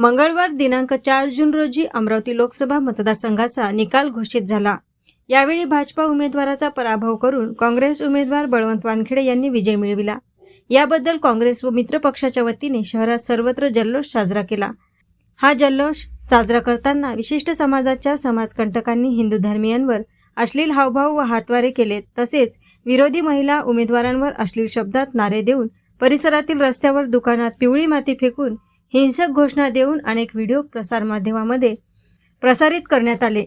मंगळवार दिनांक चार जून रोजी अमरावती लोकसभा मतदारसंघाचा निकाल घोषित झाला. यावेळी भाजपा उमेदवाराचा पराभव करून काँग्रेस उमेदवार बळवंत वानखेडे यांनी विजय मिळविला. याबद्दल काँग्रेस व मित्र पक्षाच्या वतीने शहरात सर्वत्र जल्लोष साजरा केला. हा जल्लोष साजरा करताना विशिष्ट समाजाच्या समाजकंटकांनी हिंदू धर्मियांवर अश्लील हावभाव व हातवारे केले. तसेच विरोधी महिला उमेदवारांवर अश्लील शब्दात नारे देऊन परिसरातील रस्त्यावर दुकानात पिवळी माती फेकून हिंसक घोषणा देऊन अनेक व्हिडिओ प्रसारमाध्यमामध्ये प्रसारित करण्यात आले.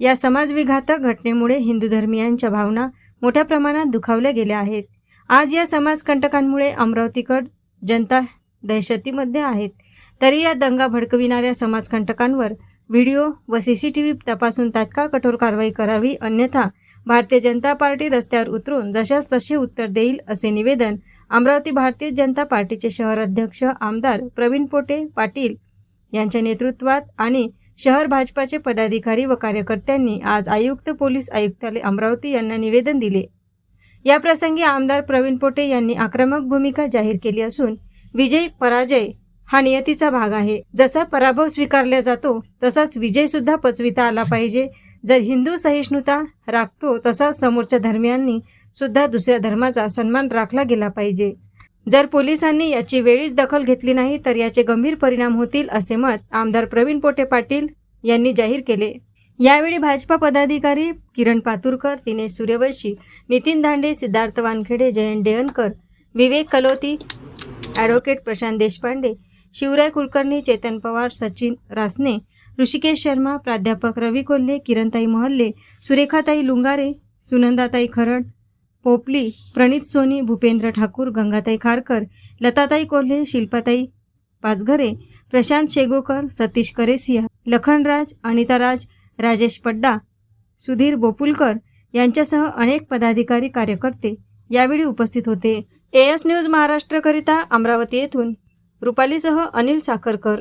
या समाजविघातक घटनेमुळे हिंदू धर्मियांच्या भावना मोठ्या प्रमाणात दुखावल्या गेल्या आहेत. आज या समाजकंटकांमुळे अमरावतीकर जनता दहशतीमध्ये आहेत. तरी या दंगा भडकविणाऱ्या समाजकंटकांवर व्हिडिओ व सी सी टी व्ही तपासून तात्काळ कठोर कारवाई करावी अन्यथा भारतीय जनता पार्टी रस्त्यावर उतरून जशास तसे उत्तर देईल असे निवेदन अमरावती भारतीय जनता पार्टीचे शहर अध्यक्ष आमदार प्रवीण पोटे पाटील यांच्या नेतृत्वात आणि शहर भाजपाचे पदाधिकारी व कार्यकर्त्यांनी आज आयुक्त पोलीस आयुक्तालय अमरावती यांना निवेदन दिले. या प्रसंगी आमदार प्रवीण पोटे यांनी आक्रमक भूमिका जाहीर केली असून विजय पराजय हा नियतीचा भाग आहे. जसा पराभव स्वीकारला जातो तसाच विजय सुद्धा पचविता आला पाहिजे. जर हिंदू सहिष्णुता राखतो तसाच समोरच्या धर्मियांनी सुद्धा दुसऱ्या धर्माचा सन्मान राखला गेला पाहिजे. जर पोलिसांनी याची वेळीच दखल घेतली नाही तर याचे गंभीर परिणाम होतील असे मत आमदार प्रवीण पोटे पाटील यांनी जाहीर केले. यावेळी भाजपा पदाधिकारी किरण पातुरकर दिनेश सूर्यवंशी नितीन धांडे सिद्धार्थ वानखेडे जयंत डेअनकर विवेक कलोती ॲडव्होकेट प्रशांत देशपांडे शिवराय कुलकर्णी चेतन पवार सचिन रासने ऋषिकेश शर्मा प्राध्यापक रवी कोल्हे किरणताई महल्ले सुरेखाताई लुंगारे सुनंदाताई खरड पोपली प्रणित सोनी भूपेंद्र ठाकूर गंगाताई खारकर लताताई कोल्हे शिल्पाताई पाचघरे प्रशांत शेगोकर सतीश करेसिया लखनराज अनिताराज राजेश पड्डा सुधीर बोपुलकर यांच्यासह अनेक पदाधिकारी कार्यकर्ते यावेळी उपस्थित होते. एएस न्यूज महाराष्ट्रकरिता अमरावती येथून रुपालीसह अनिल साखरकर.